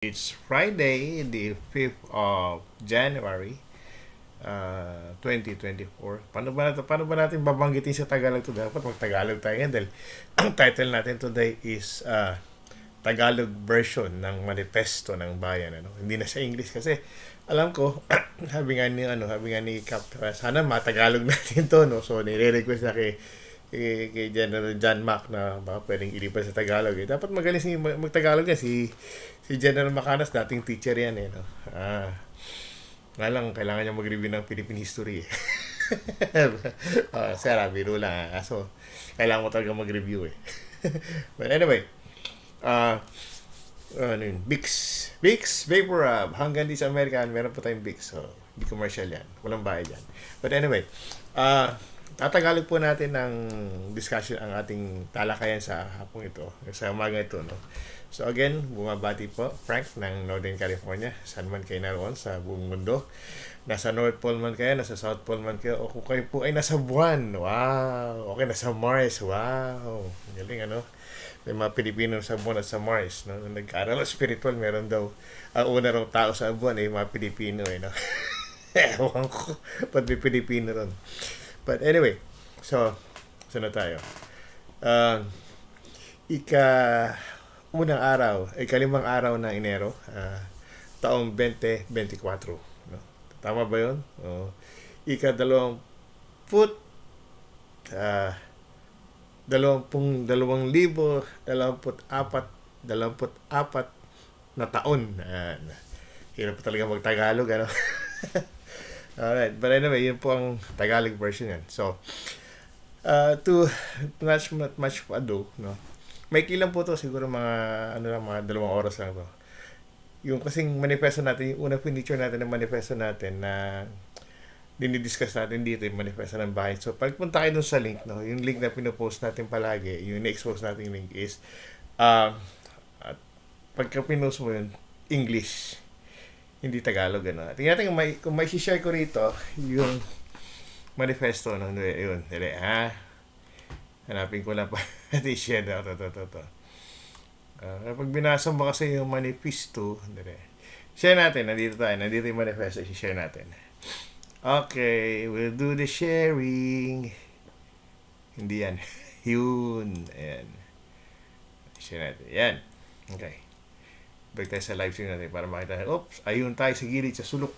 It's Friday, the 5th of January, uh, 2024. Paano ba, natin, paano ba natin babanggitin sa Tagalog to? Dapat mag-Tagalog tayo ngayon dahil ang title natin today is uh, Tagalog version ng manifesto ng bayan. Ano? Hindi na sa English kasi alam ko, sabi nga ni, ano, sabi nga ni Cap, sana matagalog natin to. No? So, nire-request na kay kay, kay General John Mac na baka pwedeng ilipat sa Tagalog. Eh. Dapat magaling si mag-Tagalog yan. Si, si General Macanas, dating teacher yan eh. No? Ah, nga lang, kailangan niya mag-review ng Philippine history. Eh. uh, Sarah, biro lang. Ah. So, kailangan mo talaga mag-review eh. But anyway, uh, ano yun, Bix. Bix Vapor Rub. Hanggang di sa American, meron po tayong Bix. So, hindi commercial yan. Walang bayad yan. But anyway, uh, Tatagalog po natin ng discussion ang ating talakayan sa hapong ito, sa umaga ito. No? So again, bumabati po Frank ng Northern California, saan man kayo naroon sa buong mundo. Nasa North Pole man kayo, nasa South Pole man kayo, o kung kayo po ay nasa buwan, wow! Okay, nasa Mars, wow! Galing ano? May mga Pilipino sa buwan at sa Mars. No? Nung nag-aaral spiritual, meron daw, ang una raw tao sa buwan ay mga Pilipino. Eh, no? Ewan ko, ba't may Pilipino ron? But anyway, so, so na tayo. Uh, ika unang araw, ikalimang araw ng Enero, uh, taong 2024. No? Tama ba yun? Uh, ika dalawang put uh, dalawampung dalawang libo dalawamput apat dalawamput apat na taon. Uh, hirap talaga mag-Tagalog, ano? Alright, but anyway, yun po ang Tagalog version yan. So, uh, to much, much ado, no? May kilang po to, siguro mga, ano lang, mga dalawang oras lang to. Yung kasing manifesto natin, yung unang picture natin ng manifesto natin na dinidiscuss natin dito yung manifesto ng bahay. So, pagpunta kayo dun sa link, no? Yung link na pinopost natin palagi, yung na-expose natin link is, uh, at pagka pinost mo yun, English hindi Tagalog ano. Tingnan natin kung may kung may share ko rito yung manifesto no. Yun, dali ha. Hanapin ko lang pa. Ito share na to to to. to. Uh, pag binasa mo kasi yung manifesto, dali. Share natin, nandito tayo, nandito yung manifesto, share natin. Okay, we'll do the sharing. Hindi yan. Yun. Ayan. Share natin. Yan. Okay. Balik tayo sa live stream natin para makita. Oops, ayun tayo sa gilid sa sulok.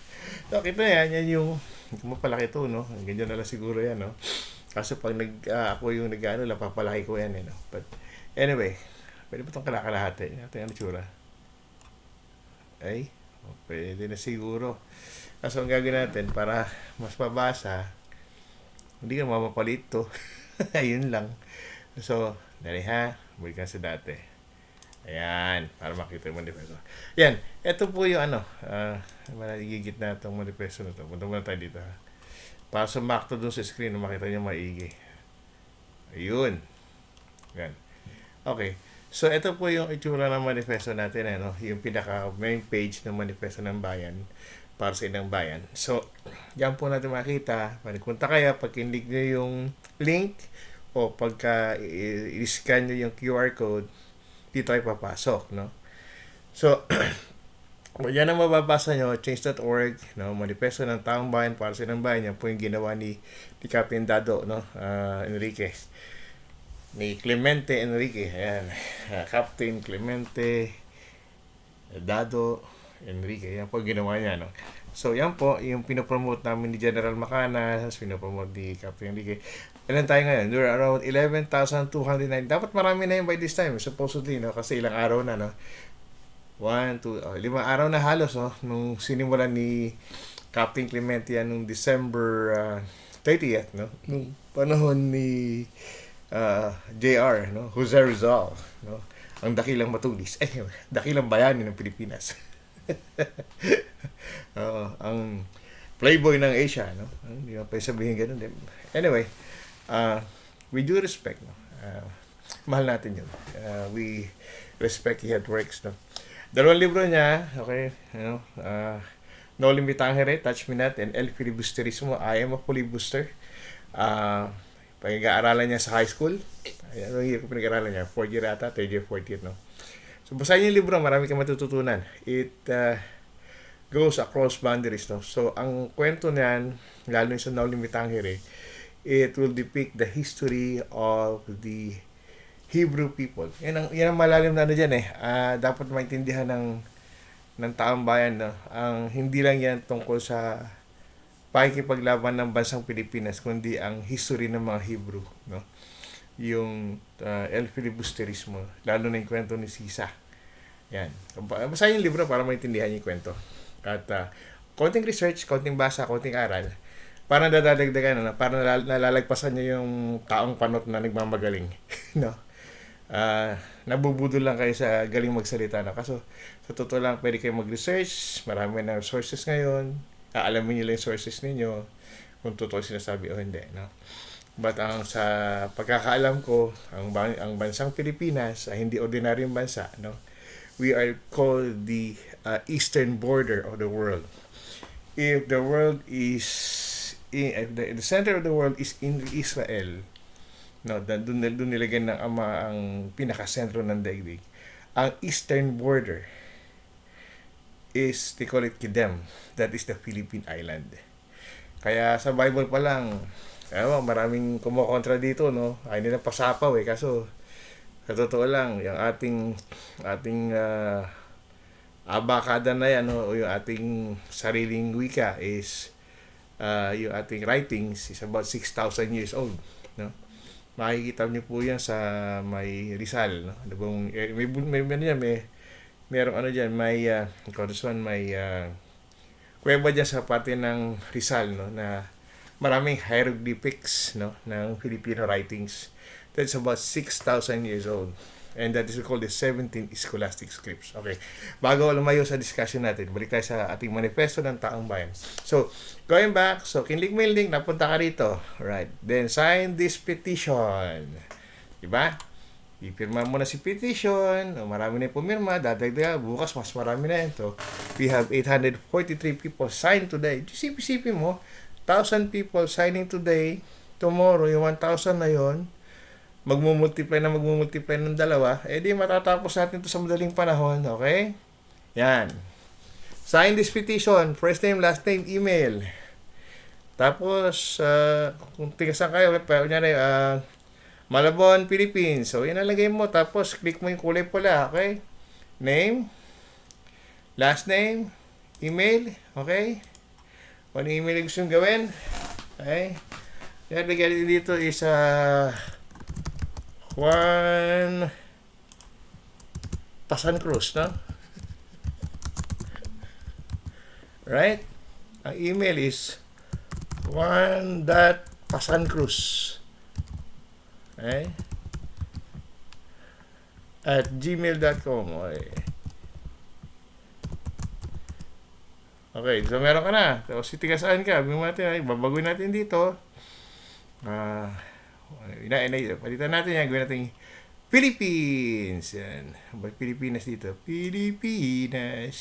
so, kita yan, yan yung, mapalaki to, no? Ganyan na lang siguro yan, no? Kaso pag nag, uh, ako yung nag-ano lang, papalaki ko yan, eh, no? But, anyway, pwede ba itong kalakalahati? Natin ano tsura? Ay, oh, pwede na siguro. Kaso ang gagawin natin, para mas mabasa, hindi ka mamapalit to. Ayun lang. So, dali ha, balik ka sa dati. Ayan, para makita yung manifesto. Yan, ito po yung ano, uh, managigit na itong manifesto na ito. Punta muna tayo dito ha. Para sumakto dun sa screen, makita niyo maigi. Ayun. Yan. Okay. So, ito po yung itsura ng manifesto natin, ano, yung pinaka main page ng manifesto ng bayan para sa ilang bayan. So, yan po natin makita. Pagpunta kaya, pag kinlik nyo yung link o pagka i-scan nyo yung QR code, dito ay papasok, no? So, yan ang mababasa nyo, change.org, no? manifesto ng taong bayan para sa ng bayan. Yan po yung ginawa ni, ni Captain Dado, no? Uh, Enrique. Ni Clemente Enrique. Ayan. Uh, Captain Clemente Dado Enrique. Yan po ginawa niya, no? So, yan po, yung pinopromote namin ni General Macanas, pinopromote ni Captain Enrique. Ilan tayo ngayon? We're around 11,209. Dapat marami na yun by this time, supposedly, no? Kasi ilang araw na, no? One, two, oh, lima araw na halos, no? Nung sinimulan ni Captain Clemente yan nung December uh, 30th, no? Nung panahon ni uh, JR, no? Jose Rizal, no? Ang dakilang matulis. Eh, dakilang bayani ng Pilipinas. uh, ang playboy ng Asia, no? Hindi pa sabihin ganun. Anyway, uh, we do respect, no? Uh, mahal natin yun. Uh, we respect he had works, no? Dalawang libro niya, okay, you know, uh, No Limit Tangere, Touch Me Not, and El Filibusterismo, I Am a Filibuster. Uh, pag-aaralan niya sa high school, ano yung pinag-aaralan niya? Fourth year ata, third year, fourth year, no? So, basahin yung libro, marami kang matututunan. It uh, goes across boundaries, no? So, ang kwento niyan, lalo yung sa Now Limitangere, it will depict the history of the Hebrew people. Yan ang, yan ang malalim na ano dyan eh. Ah, dapat maintindihan ng, ng taong bayan, no? Ang hindi lang yan tungkol sa pakikipaglaban ng bansang Pilipinas, kundi ang history ng mga Hebrew, no? Yung uh, El Filibusterismo, lalo na yung kwento ni Sisa. Yan. Basahin yung libro para maintindihan yung kwento. At uh, konting research, konting basa, konting aral, para dadadagdagan, ano, para nalal- nalalagpasan niyo yung taong panot na nagmamagaling. no? Ah, nabubudol lang kayo sa galing magsalita. No? Kaso, sa totoo lang, pwede kayo mag-research. Marami na sources ngayon. Aalamin niyo lang yung sources ninyo kung totoo sinasabi o hindi. No? But ang sa pagkakaalam ko, ang, ban- ang bansang Pilipinas ay hindi ordinaryong bansa. No? We are called the uh, eastern border of the world. If the world is in, if the, the center of the world is in Israel, no, doon doon nilagyan ng ama ang pinaka-sentro ng daigdig. Ang eastern border is they call it Kidem. That is the Philippine island. Kaya sa Bible pa lang, ewan, maraming kumukontra dito, no? Ay nila pasapaw eh. Kaso, sa totoo lang, yung ating, ating uh, abakada na yan, no? o yung ating sariling wika is, uh, yung ating writings is about 6,000 years old. No? Makikita niyo po yan sa may Rizal. No? Ano bang, eh, may, may, may, may, may, merong ano dyan, may, uh, one, may, uh, kuweba dyan sa parte ng Rizal, no, na maraming hieroglyphics, no, ng Filipino writings. That's about 6,000 years old. And that is called the 17 Scholastic Scripts. Okay. Bago lumayo sa discussion natin, balik tayo sa ating manifesto ng taong bayan. So, going back, so yung link, napunta ka rito. Right. Then, sign this petition. Diba? Ipirma mo na si petition, marami na yung pumirma, dadagdag, bukas mas marami na ito. We have 843 people signed today. Isip-isipin mo, 1,000 people signing today, tomorrow, yung 1,000 na yon magmumultiply na magmumultiply ng dalawa, eh di matatapos natin to sa madaling panahon, okay? Yan. Sign this petition, first name, last name, email. Tapos, uh, kung tigasan kayo, kunyari, uh, Malabon, Philippines. So, yan nalagay mo. Tapos, click mo yung kulay pula. Okay? Name. Last name. Email. Okay? Kung ano email gusto gawin. Okay? Yan, lagyan dito is uh, Juan Pasan Cruz, no? Right? Ang email is Juan.pasancruz Okay? At gmail.com. Okay. Okay, so meron ka na. Tapos sitigasaan ka. Babagoy natin dito. Ah, uh, ina, ina, palitan natin yan. Gawin natin Philippines. Yan. Ba't Pilipinas dito? Pilipinas.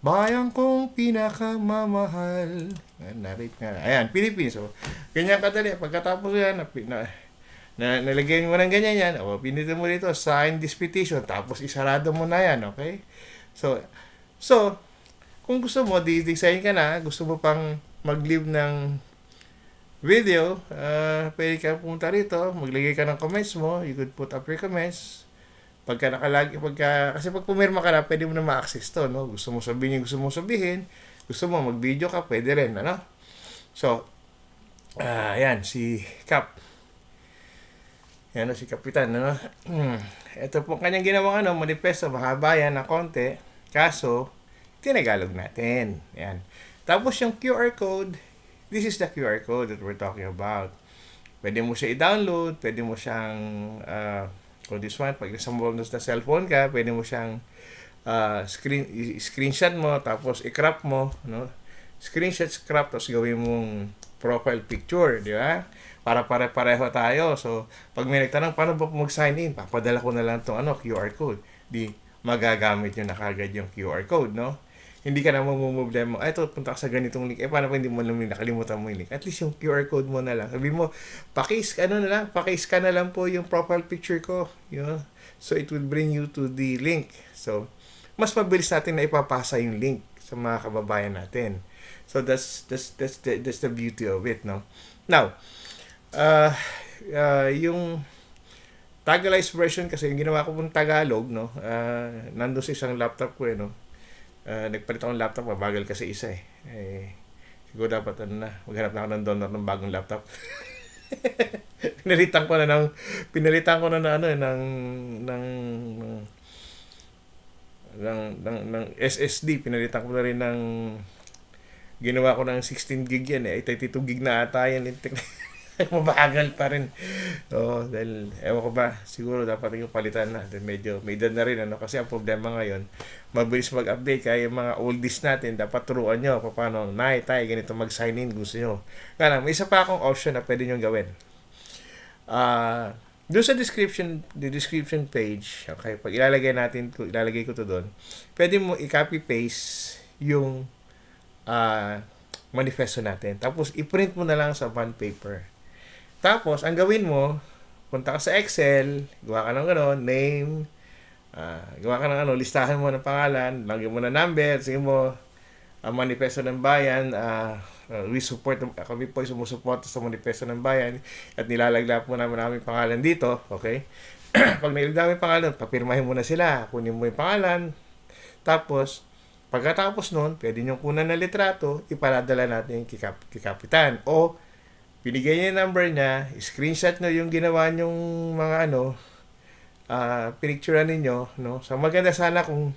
Bayang kong pinakamamahal. Narate nga. Ayan, Philippines. So, ganyan kadali. Pagkatapos yan, na, na, na nalagyan mo ng ganyan yan. O, pinitin mo dito, sign this petition. Tapos, isarado mo na yan. Okay? So, so, kung gusto mo, di-design ka na, gusto mo pang mag-leave ng video, uh, pwede ka pumunta rito, maglagay ka ng comments mo, you could put up your comments, pagka nakalagi, pagka, kasi pag pumirma ka na, pwede mo na ma-access to, no? Gusto mo sabihin yung gusto mo sabihin, gusto mo mag-video ka, pwede rin, ano? So, ah, uh, yan, si Cap. Yan, si Kapitan, ano? Ito po kanyang ginawang, ano, manifesto, mahaba yan na konti, kaso, tinagalog natin. Yan. Tapos yung QR code, this is the QR code that we're talking about. Pwede mo siya i-download, pwede mo siyang, uh, kung this one, pag nasa mobile na cellphone ka, pwede mo siyang uh, screen, screenshot mo, tapos i-crop mo, no? Screenshot, crop, tapos gawin mong profile picture, di ba? Para pare-pareho tayo. So, pag may nagtanong, paano ba mag-sign in? Papadala ko na lang itong ano, QR code. Di, magagamit nyo na kagad yung QR code, no? Hindi ka na mamumblema, ay, ito, punta ka sa ganitong link. Eh, paano pa hindi mo yung nakalimutan mo yung link? At least yung QR code mo na lang. Sabi mo, pakis, ano na lang, pakis ka na lang po yung profile picture ko. Yun. So, it will bring you to the link. So, mas mabilis natin na ipapasa yung link sa mga kababayan natin. So, that's, that's, that's, the, that's the beauty of it, no? Now, uh, uh, yung Tagalized version kasi yung ginawa ko pong Tagalog, no? Uh, nandun sa isang laptop ko, eh, no? Uh, nagpalit ako ng laptop, mabagal kasi isa eh. eh siguro dapat ano na, maghanap na ako ng donor ng bagong laptop. pinalitan ko na ng pinalitan ko na ng ano eh, ng ng ng, ng, ng SSD, pinalitan ko na rin ng ginawa ko ng 16 gig yan eh. 32 gig na ata yan. mabagal pa rin. Oo, dahil, ewan ko ba, siguro dapat yung palitan na. Medyo, may edad na rin, ano, kasi ang problema ngayon, mabilis mag-update, kaya yung mga oldies natin, dapat turuan nyo, paano, nay, tay, ganito mag-sign in, gusto nyo. Lang, may isa pa akong option na pwede nyo gawin. Ah, uh, doon sa description, the description page, okay, pag ilalagay natin, ilalagay ko to doon, pwede mo i-copy paste yung uh, manifesto natin. Tapos, i-print mo na lang sa bond paper. Tapos, ang gawin mo, punta ka sa Excel, gawa ka ng ano, name, uh, gawa ka ng ano, listahan mo ng pangalan, lagyan mo na number, sige mo, ang uh, manifesto ng bayan, uh, we support, kami po ay sumusuporta sa manifesto ng bayan at nilalagla po namin namin pangalan dito, okay? Pag nilagla namin pangalan, papirmahin mo na sila, kunin mo yung pangalan, tapos, pagkatapos nun, pwede nyo kunan na litrato, iparadala natin kay, kap- kay kapitan o binigay niya yung number niya, screenshot nyo yung ginawa nyong mga ano, uh, pinicturean ninyo, no? So, maganda sana kung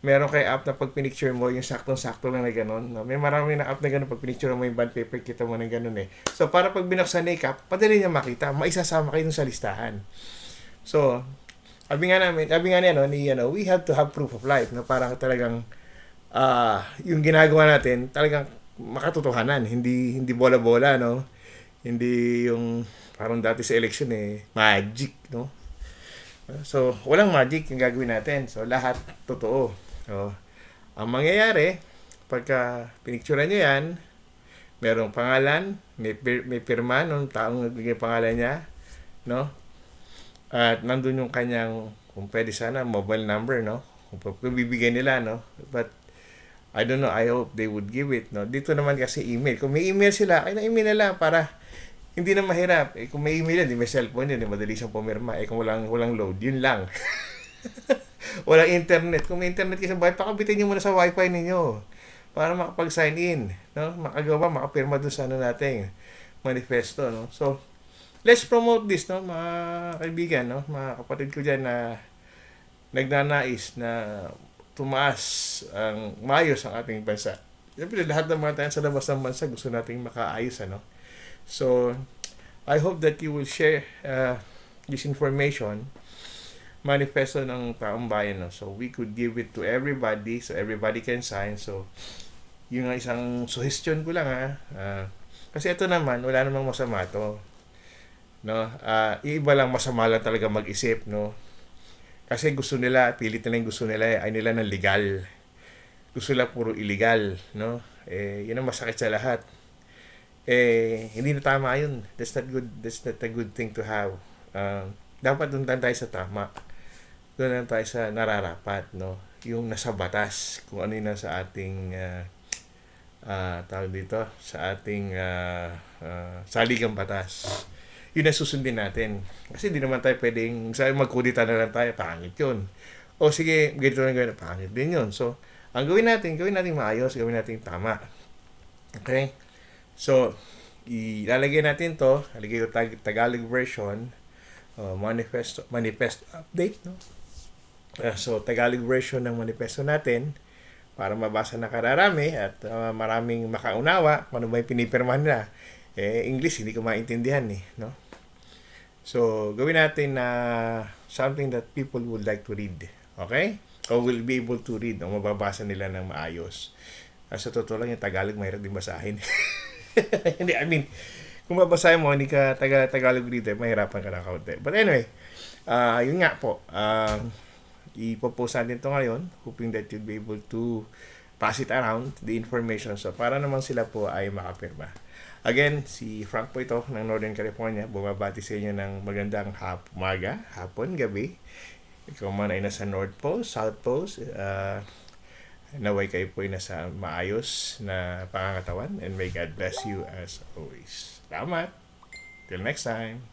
meron kay app na pag pinicture mo, yung saktong-sakto lang na gano'n. No? May marami na app na gano'n, pag pinicture mo yung bond paper, kita mo na gano'n eh. So, para pag binuksan na yung padali niya makita, maisasama kayo sa listahan. So, sabi nga namin, sabi nga niya, no, ni, know, we have to have proof of life, no? Para talagang, uh, yung ginagawa natin, talagang makatotohanan, hindi hindi bola-bola, no? Hindi yung parang dati sa election eh, magic, no? So, walang magic yung gagawin natin. So, lahat totoo. So, ang mangyayari, pagka pinicturean nyo yan, merong pangalan, may, pir- may pirma nung taong nagbigay pangalan niya, no? At nandun yung kanyang, kung pwede sana, mobile number, no? Kung, bibigyan nila, no? But, I don't know, I hope they would give it, no? Dito naman kasi email. Kung may email sila, ay na-email na lang para hindi na mahirap. Eh, kung may email yan, di may cellphone yan, di madali siyang pumirma. Eh, kung walang, walang load, yun lang. walang internet. Kung may internet kayo sa bahay, pakabitin nyo muna sa wifi ninyo para makapag-sign in, no? Makagawa, makapirma doon sa ano natin, manifesto, no? So, let's promote this, no? Mga kaibigan, no? Mga kapatid ko dyan na nagnanais na tumaas ang mayos ang ating bansa. Siyempre, lahat ng mga tayo sa labas ng bansa gusto nating makaayos, ano? So, I hope that you will share uh, this information manifesto ng taong bayan. No? So, we could give it to everybody so everybody can sign. So, yung isang suggestion ko lang ha. Uh, kasi ito naman, wala namang masama to. No? Uh, iba lang masama lang talaga mag-isip. No? Kasi gusto nila, pilit nila yung gusto nila, ay nila ng legal. Gusto nila puro illegal. No? Eh, yun ang masakit sa lahat eh, hindi na tama yun. That's not good. That's not a good thing to have. Uh, dapat doon tayo sa tama. Doon tayo sa nararapat, no? Yung nasa batas, kung ano yung nasa ating uh, uh, tawag dito, sa ating uh, uh, saligang batas. Yun ang susundin natin. Kasi hindi naman tayo pwedeng, sabi magkudita na lang tayo, pangit yun. O sige, ganito na gawin, pangit din yun. So, ang gawin natin, gawin natin maayos, gawin natin tama. Okay? So, ilalagay natin to, ilalagay ko tag Tagalog version, uh, manifesto, manifesto update, no? Uh, so, Tagalog version ng manifesto natin para mabasa na kararami at uh, maraming makaunawa kung ano ba yung pinipirmahan nila. Eh, English, hindi ko maintindihan eh, no? So, gawin natin na uh, something that people would like to read. Okay? Or will be able to read o mababasa nila ng maayos. Uh, sa totoo lang yung Tagalog, mahirap din basahin. hindi, I mean, kung babasahin mo, hindi ka taga Tagalog dito, mahirapan ka na kaunti. But anyway, uh, yun nga po, uh, ipopost natin ito ngayon, hoping that you'll be able to pass it around the information so para naman sila po ay makapirma. Again, si Frank po ito ng Northern California. Bumabati sa inyo ng magandang hap umaga, hapon, gabi. Ikaw man ay nasa North Pole, South Pole, uh, naway kayo po ay nasa maayos na pangangatawan and may God bless you as always. Salamat! Till next time!